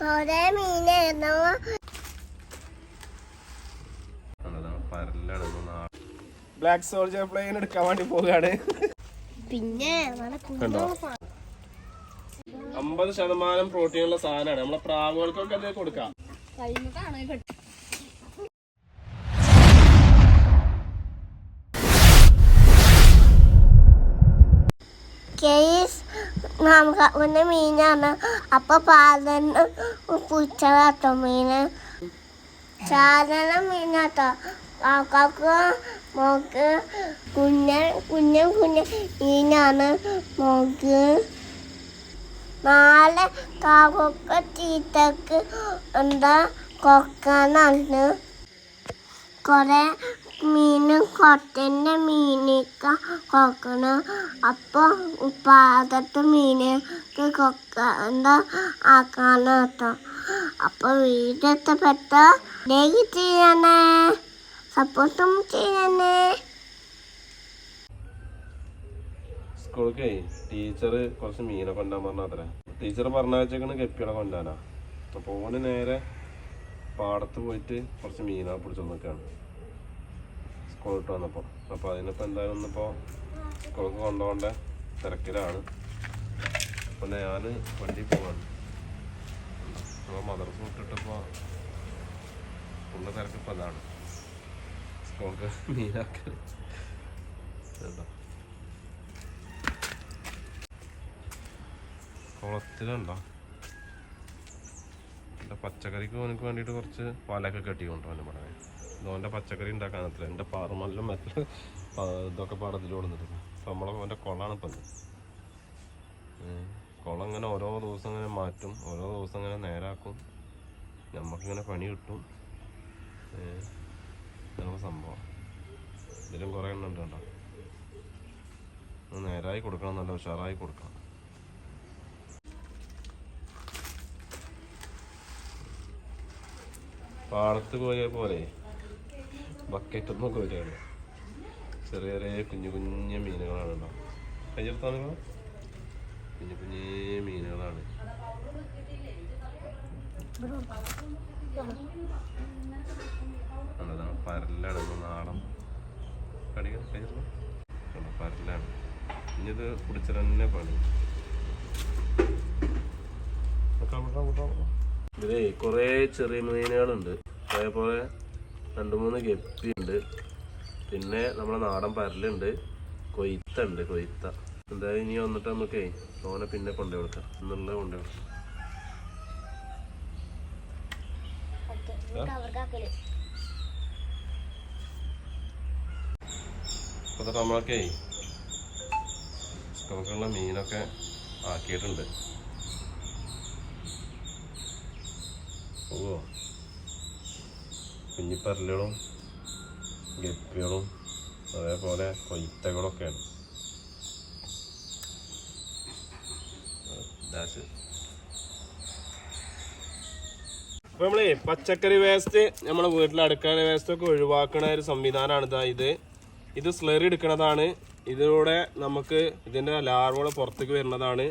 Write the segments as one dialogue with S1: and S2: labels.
S1: കൊറേ മീനായിരുന്നു
S2: black soldier plain എടുക്കാൻ വേണ്ടി പോവുകയാണ്.
S1: പിന്നെ?
S2: അമ്പത് ശതമാനം പ്രോട്ടീൻ ഉള്ള സാധനമാണ്. നമ്മളെ പ്രാവുകൾക്കൊക്കെ അത് കൊടുക്കാം.
S1: കേസ് ഒന്ന് മീനാണ് അപ്പൊ പാലന് പുച്ചതാട്ടോ മീന്. സാധാരണ മീനാട്ടോ കാക്കാക്ക് മോക്ക് കുഞ്ഞൻ കുഞ്ഞൻ കുഞ്ഞ മീനാണ് മോക്ക്. നാളെ കാക്കൊക്കെ തീറ്റക്ക് എന്താ കൊക്കാനാണ്. കുറെ മീനും കൊട്ടന്റെ മീനൊക്കെ കൊക്കണം. അപ്പോൾ പാകത്ത് മീനൊക്കെ കൊക്ക എന്താ ആക്കാണ് കേട്ടോ അപ്പോൾ വീടെത്തപ്പെട്ട ലൈക്ക് ചെയ്യണേ. സപ്പോർട്ടും ചെയ്യണേ.
S2: സ്കൂളിലേ ടീച്ചർ കുറച്ച് മീനെ കൊണ്ടാൻ പറഞ്ഞാൽ അത്ര ടീച്ചർ പറഞ്ഞ വെച്ചേക്കണ് ഗപ്പികളെ കൊണ്ടാനാ അപ്പൊ ഓന് നേരെ പാടത്ത് പോയിട്ട് കുറച്ച് മീനാ പിടിച്ചു നിൽക്കാണ് സ്കൂളിട്ട് വന്നപ്പോൾ അപ്പോൾ അതിനിപ്പോൾ എന്തായാലും ഒന്നിപ്പോൾ സ്കൂൾക്ക് കൊണ്ടുപോകേണ്ട തിരക്കിലാണ്. അപ്പോൾ ഞാൻ വണ്ടി പോവാണ്. അപ്പോൾ മദ്രസ വിട്ടിട്ടിപ്പോ ഉള്ള തിരക്കിപ്പോൾ അതാണ്. സ്കൂൾക്ക് മീനാക്കൽ കുളത്തിലുണ്ടോ? പച്ചക്കറിക്ക് അവനക്ക് വേണ്ടിയിട്ട് കുറച്ച് പാലൊക്കെ കെട്ടി കൊണ്ടുപോകാൻ പറഞ്ഞു. ഇതോന്റെ പച്ചക്കറി ഉണ്ടാക്കാനത്തില്ല എന്റെ പാറമല്ലും മറ്റുള്ള ഇതൊക്കെ പാടത്തിൽ അപ്പം നമ്മളെ ഓന്റെ കുളമാണ് ഇപ്പം കുളം ഇങ്ങനെ ഓരോ ദിവസം ഇങ്ങനെ മാറ്റും. ഓരോ ദിവസം ഇങ്ങനെ നേരാക്കും. നമുക്കിങ്ങനെ പണി കിട്ടും. ഇതാണ് സംഭവം. ഇതിലും കുറേ എണ്ണം ഉണ്ടോ നേരായി കൊടുക്കണം നല്ല ഉഷാറായി കൊടുക്കണം. പാടത്ത് പോയ പോലെ. ബക്കറ്റൊന്നും കോരിയാണ് ചെറിയ ചെറിയ കുഞ്ഞു കുഞ്ഞു മീനുകളാണ് ഉണ്ടാവും കയ്യെടുത്താണ് കുഞ്ഞു കുഞ്ഞു മീനുകളാണ്. അതാണ് പരലാണ് നാടൻ കടികൾ കയ്യെടുത്തു പരലാണ്. ഇനിയത് പിടിച്ചിട്ട് തന്നെ പണി. ഇതിലേ കുറേ ചെറിയ മീനുകളുണ്ട്. അതേപോലെ രണ്ട് മൂന്ന് ഗപ്പി ഉണ്ട്. പിന്നെ നമ്മളെ നാടൻ പരലുണ്ട്. കൊയ്ത്ത ഉണ്ട് കൊയ്ത്ത. എന്തായാലും ഇനി വന്നിട്ട് നമുക്കേ ഓനെ പിന്നെ കൊണ്ടു കൊടുക്കാം. എന്നുള്ളത് കൊണ്ടു കൊടുക്കാം. അപ്പോൾ നമ്മളൊക്കെ നമുക്കുള്ള മീനൊക്കെ ആക്കിയിട്ടുണ്ട്. ഓ. കുഞ്ഞിപ്പരലുകളും ഗപ്പികളും അതേപോലെ കൊയ്ത്തകളൊക്കെയാണ്. അപ്പൊ നമ്മളെ പച്ചക്കറി വേസ്റ്റ് നമ്മളെ വീട്ടിൽ അടുക്കള വേസ്റ്റ് ഒക്കെ ഒഴിവാക്കുന്ന ഒരു സംവിധാനമാണ് ഇതാ ഇത്. ഇത് സ്ലറി എടുക്കുന്നതാണ്. ഇതിലൂടെ നമുക്ക് ഇതിന്റെ ലാർവകൾ പുറത്തേക്ക് വരുന്നതാണ്.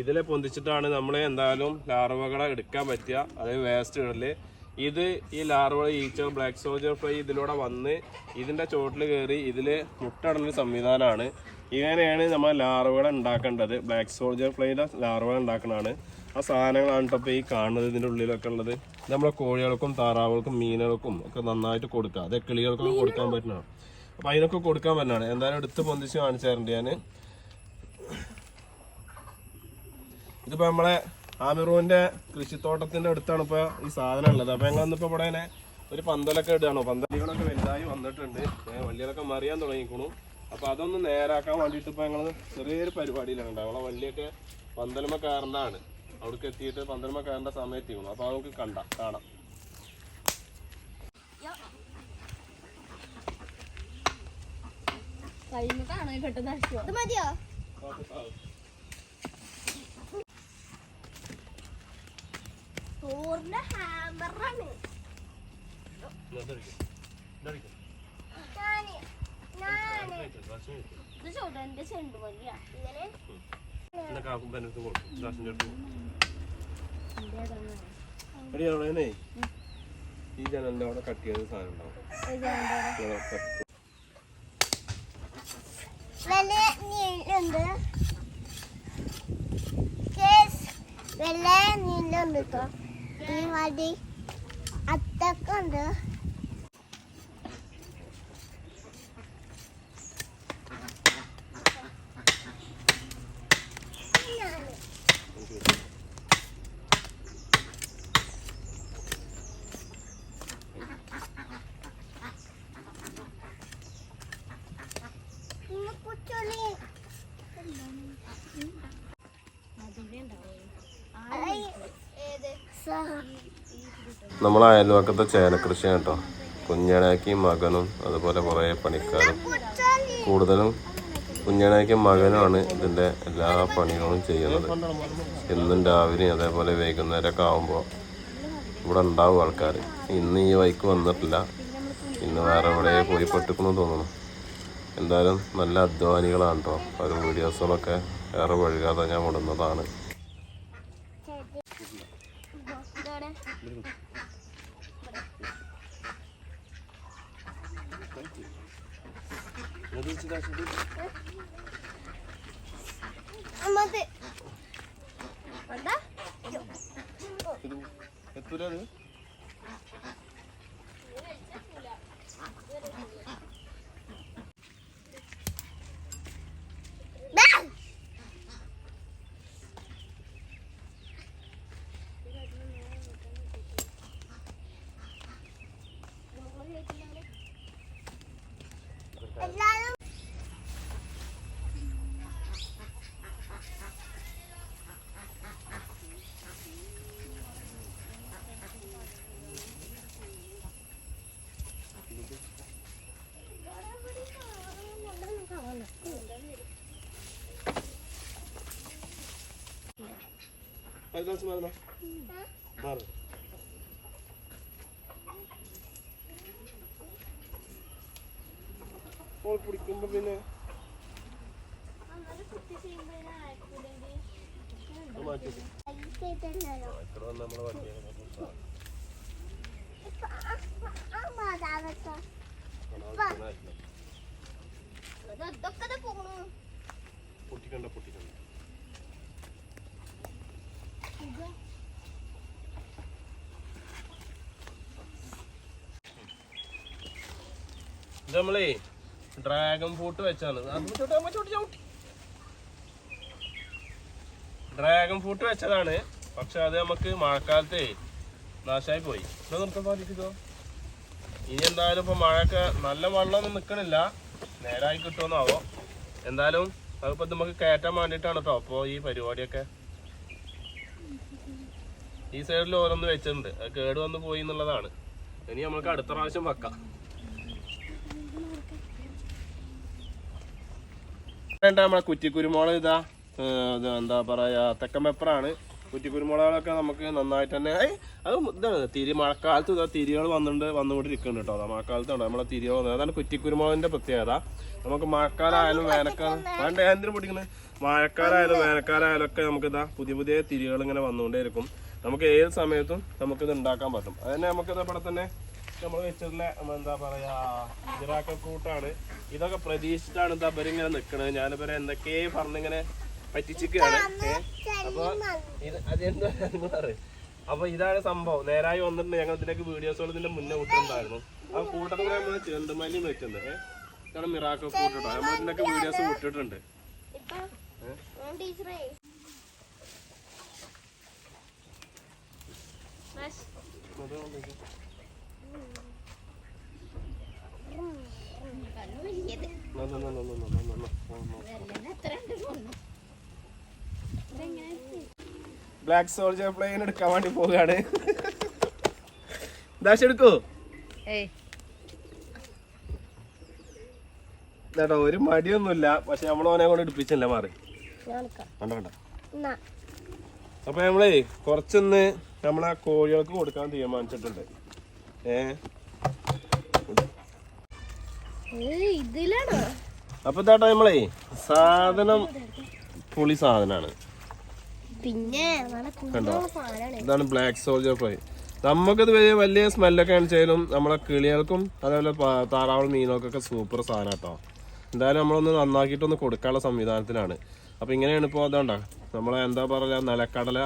S2: ഇതിലെ പൊന്തിച്ചിട്ടാണ് നമ്മൾ എന്തായാലും ലാർവകളെ എടുക്കാൻ പറ്റുക. അതായത് വേസ്റ്റ് ഇത് ഈ ലാർവ ഈച്ച ബ്ലാക്ക് സോൾജർ ഫ്ലൈ ഇതിലൂടെ വന്ന് ഇതിന്റെ ചോട്ടിൽ കയറി ഇതിൽ മുട്ടടുന്ന സംവിധാനമാണ്. ഇങ്ങനെയാണ് നമ്മൾ ലാർവകളെ ഉണ്ടാക്കേണ്ടത്. ബ്ലാക്ക് സോൾജർ ഫ്ലൈയുടെ ലാർവകൾ ഉണ്ടാക്കുന്നതാണ് ആ സാധനങ്ങളാണ് ഇപ്പോൾ ഈ കാണുന്നത് ഇതിന്റെ ഉള്ളിലൊക്കെ ഉള്ളത്. നമ്മളെ കോഴികൾക്കും താറാവുകൾക്കും മീനുകൾക്കും ഒക്കെ നന്നായിട്ട് കൊടുക്കുക അതെ കിളികൾക്കൊക്കെ കൊടുക്കാൻ പറ്റുന്നതാണ്. അപ്പോൾ അതിനൊക്കെ കൊടുക്കാൻ പറ്റുന്നതാണ്. എന്തായാലും എടുത്ത് പൊന്തിച്ച് കാണിച്ചു തരണ്ട് ഞാൻ ഇതിപ്പോൾ നമ്മളെ ആമിറൂവിന്റെ കൃഷിത്തോട്ടത്തിന്റെ അടുത്താണ് ഇപ്പൊ ഈ സാധനം ഉള്ളത്. അപ്പൊ ഞങ്ങൾ ഇന്നിപ്പോൾ ഇവിടെ ഒരു പന്തലൊക്കെ ഇടുകയാണോ. പന്തലികളൊക്കെ വലുതായി വന്നിട്ടുണ്ട്. വള്ളികളൊക്കെ മറിയാൻ തുടങ്ങിക്കണു അപ്പൊ അതൊന്ന് നേരാക്കാൻ വേണ്ടിയിട്ട് ഇപ്പൊ ഞങ്ങൾ ചെറിയൊരു പരിപാടിയിലാണ് ഉണ്ടാവുക. നമ്മളെ വള്ളിയൊക്കെ പന്തലുമ കയറേണ്ടതാണ്. അവിടേക്ക് എത്തിയിട്ട് പന്തലുമ കയറേണ്ട സമയത്തിക്കണം അപ്പൊ നമുക്ക് കണ്ട. കാണാം.
S3: അടിച്ചു
S1: ഇത് മതിയോ? ചോറിന്റെ ഹാമറാണ്
S2: ഈ ജനലിന്റെ അവിടെ കട്ട് ചെയ്ത സാധനം ഉണ്ടാവും
S1: വില നീലുണ്ട് കേട്ടോ അത്തക്കുണ്ട്.
S2: നമ്മളെ അയൽവക്കത്തെ ചേനക്കൃഷിയാണ് കേട്ടോ. കുഞ്ഞണാക്കി മകനും അതുപോലെ കുറേ പണിക്കാരും കൂടുതലും കുഞ്ഞണാക്കി മകനുമാണ് ഇതിന്റെ എല്ലാ പണികളും ചെയ്യുന്നത്. എന്നും രാവിലെ അതേപോലെ വൈകുന്നേരമൊക്കെ ആകുമ്പോൾ ഇവിടെ ഉണ്ടാവും ആൾക്കാർ. ഇന്ന് ഈ വൈക്ക് വന്നിട്ടില്ല. ഇന്ന് വേറെ എവിടെ പോയി പെട്ടിക്കുന്നു തോന്നുന്നു. എന്തായാലും നല്ല അധ്വാനികളാണ് കേട്ടോ. അവർ വീഡിയോസുകളൊക്കെ ഏറെ വഴുകാതെ ഞാൻ വിടുന്നതാണ്.
S1: അമ്മത് എന്താ
S2: എത്തൂലത്
S1: എല്ലാരും
S2: മാറി ഓൾ പിടിക്കുമ്പോ പിന്നെ അത് മാറ്റി വെക്ക്.
S1: കഴിച്ചിട്ടുണ്ടല്ലോ
S2: എത്ര വന്ന് നമ്മളെ വണ്ടിയാണ്
S1: ഇപ്പൊ ആ മാതാവത്തോ ഇതൊക്കെ പോണു
S2: പൊട്ടിക്കണ്ട പൊട്ടിക്കണ്ട ഇത് നമ്മളേ ഡ്രാഗൺ ഫ്രൂട്ട് വെച്ചാണ്. ഡ്രാഗൺ ഫ്രൂട്ട് വെച്ചതാണ്. പക്ഷെ അത് നമുക്ക് മഴക്കാലത്തെ നാശമായി പോയി. ഇത് നിർത്താൻ സാധിക്കുമോ ഇനി എന്തായാലും ഇപ്പൊ മഴയൊക്കെ നല്ല വെള്ളമൊന്നും നിക്കണില്ല. നേരായി കിട്ടുമെന്നാവോ? എന്തായാലും അതിപ്പോ നമുക്ക് കയറ്റാൻ വേണ്ടിയിട്ടാണ് കേട്ടോ അപ്പോൾ ഈ പരിപാടിയൊക്കെ. ഈ സൈഡിൽ ഓരോന്ന് വെച്ചിട്ടുണ്ട്. അത് കേട് വന്ന് പോയി എന്നുള്ളതാണ്. ഇനി നമുക്ക് അടുത്ത പ്രാവശ്യം വെക്കാം. നമ്മളെ കുറ്റിക്കുരുമുളക് ഇതാ. എന്താ പറയാ തെക്കൻ പെപ്പറാണ് കുറ്റിക്കുരുമുളകളൊക്കെ നമുക്ക് നന്നായിട്ട് തന്നെ അത് ഇതാണ് തിരി മഴക്കാലത്ത് ഇതാ തിരികൾ വന്നിട്ടുണ്ട് വന്നുകൊണ്ടിരിക്കുന്നുണ്ട് കേട്ടോ. അതാ മഴക്കാലത്ത് ഉണ്ട് നമ്മളെ തിരികൾ വന്നത്. അതാണ് കുറ്റിക്കുരുമുളകിന്റെ പ്രത്യേകത. നമുക്ക് മഴക്കാലമായാലും വേനൽക്കാലം വേണ്ട എന്തിനു പിടിക്കുന്നത് മഴക്കാലമായാലും വേനൽക്കാലമായാലും ഒക്കെ നമുക്ക് ഇതാ പുതിയ പുതിയ തിരികൾ ഇങ്ങനെ വന്നുകൊണ്ടേയിരിക്കും. നമുക്ക് ഏത് സമയത്തും നമുക്കിത് ഉണ്ടാക്കാൻ പറ്റും. അതന്നെ നമുക്കിത് ഇവിടെ തന്നെ നമ്മൾ വെച്ചിട്ടുള്ള എന്താ പറയാ ഇതിറാക്ക കൂട്ടാണ്. ഇതൊക്കെ പ്രതീക്ഷിച്ചിട്ടാണ് എന്താ ഇവരിങ്ങനെ നിക്കണത്. ഞാനിവരെ എന്തൊക്കെ പറഞ്ഞിങ്ങനെ പറ്റിച്ചിക്കാണ് ഏ? അപ്പൊ ഇത് അതെന്താ പറയും. അപ്പൊ ഇതാണ് സംഭവം. നേരായി വന്നിട്ടുണ്ട്. ഞങ്ങൾ ഇതിലേക്ക് വീഡിയോസുകൾ ഇതിന്റെ മുന്നേ വിട്ടിട്ടുണ്ടായിരുന്നു ആ കൂട്ടത്തിൽ നമ്മൾ ചെണ്ടുമല്ലിയും വെച്ചിട്ടുണ്ട് ഏഹ് ഇതാണ് മിറാക്ക കൂട്ടോ നമ്മൾ ഇതിനൊക്കെ വീഡിയോസ് വിട്ടിട്ടുണ്ട്
S1: ഇപ്പൊ
S2: ബ്ലാക്ക് സോൾജർ പ്ലെയിൻ എടുക്കാൻ വേണ്ടി പോവുകയാണ്. ദാശ എടുക്കൂ. ചേട്ടാ ഒരു മടിയൊന്നുമില്ല പക്ഷെ നമ്മൾ ഓനെ കൊണ്ട് എടുപ്പിച്ചല്ലേ മാറി. അപ്പൊ നമ്മളേ കുറച്ചൊന്ന് നമ്മളെ കോഴികൾക്ക് കൊടുക്കാൻ തീരുമാനിച്ചിട്ടുണ്ട്. ഏ? അപ്പൊ ഇതാട്ടോ നമ്മളേ സാധനം പുളി സാധനമാണ്
S1: പിന്നെ
S2: ഇതാണ് ബ്ലാക്ക് സോൾജർ ഫ്രൈ നമുക്കിത് വലിയ വലിയ സ്മെല്ലൊക്കെ കാണിച്ചാലും നമ്മളെ കിളികൾക്കും അതേപോലെ താറാവ് മീനുകൾക്കൊക്കെ സൂപ്പർ സാധനം കേട്ടോ എന്തായാലും നമ്മളൊന്ന് നന്നാക്കിയിട്ടൊന്ന് കൊടുക്കാനുള്ള സംവിധാനത്തിലാണ്. അപ്പോൾ ഇങ്ങനെയാണ് ഇപ്പോൾ അതാണ്ട നമ്മളെ എന്താ പറയുക നിലക്കടല.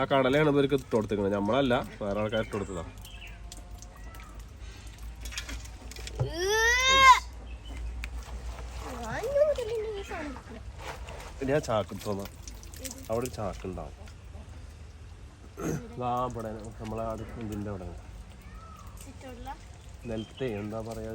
S2: ആ കടലയാണ് ഇവർക്ക് ഇട്ട് കൊടുത്തിരിക്കുന്നത്. നമ്മളല്ല വേറെ ആൾക്കാർ ഇട്ട് കൊടുത്തതാണ് ഇനി ആ ചാക്ക് തോന്നാ? അവിടെ ഒരു ചാക്ക് ഉണ്ടാവും. ആ ഇവിടെ നമ്മളെ അടുത്ത് ഇതിന്റെ അവിടെ. നിലത്തെ എന്താ പറയാ?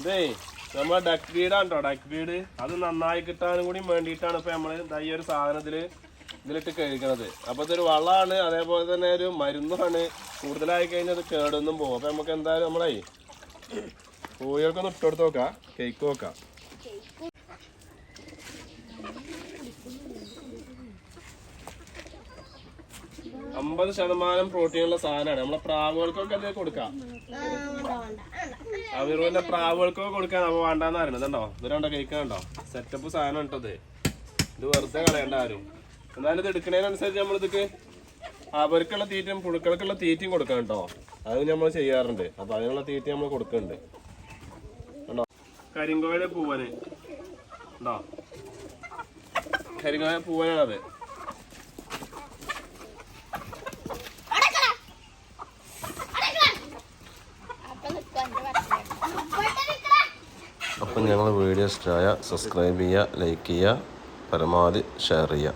S2: ഇതേ നമ്മളെ ഡക്ക് ബ്രീഡാണ് കേട്ടോ ഡക്ക് ബ്രീഡ് അത് നന്നായി കിട്ടാനും കൂടി വേണ്ടിയിട്ടാണ് ഇപ്പൊ നമ്മൾ ദാ ഈ ഒരു സാധനത്തിൽ ഇതിലിട്ട് കഴിക്കണത് അപ്പോൾ ഇതൊരു വളമാണ് അതേപോലെ തന്നെ ഒരു മരുന്നുമാണ് കൂടുതലായി കഴിഞ്ഞാൽ അത് കേടൊന്നും പോകും അപ്പോൾ നമുക്ക് എന്തായാലും നമ്മളെ കോഴികൾക്കൊന്ന് ഇട്ട് കൊടുത്ത് നോക്കാം. കേക്ക് നോക്കാം. അമ്പത് ശതമാനം പ്രോട്ടീനുള്ള സാധനമാണ് നമ്മളെ പ്രാവുകൾക്കൊക്കെ അത് കൊടുക്കാം. അവരുടെ പ്രാവുകൾക്കൊക്കെ കൊടുക്കാൻ നമ്മൾ വേണ്ടാന്ന് അറിയണത് ഉണ്ടോ ഇത് രണ്ടോ കഴിക്കാനുണ്ടോ സെറ്റപ്പ് സാധനം ഉണ്ടത് ഇത് വെറുതെ കളയണ്ട ആരും. എന്നാലും ഇത് എടുക്കുന്നതിനനുസരിച്ച് നമ്മൾ ഇതൊക്കെ അവർക്കുള്ള തീറ്റയും പുഴുക്കൾക്കുള്ള തീറ്റയും കൊടുക്കാം കേട്ടോ. അത് നമ്മൾ ചെയ്യാറുണ്ട്. അപ്പൊ അതിനുള്ള തീറ്റ നമ്മൾ കൊടുക്കുന്നുണ്ട്. കരിങ്കോയുടെ പൂവന്. ഉണ്ടോ കരിങ്കോയ പൂവനാണത്. അപ്പം ഞങ്ങൾ വീഡിയോ ഇഷ്ടമായ സബ്സ്ക്രൈബ് ചെയ്യുക ലൈക്ക് ചെയ്യുക പരമാവധി ഷെയർ ചെയ്യുക.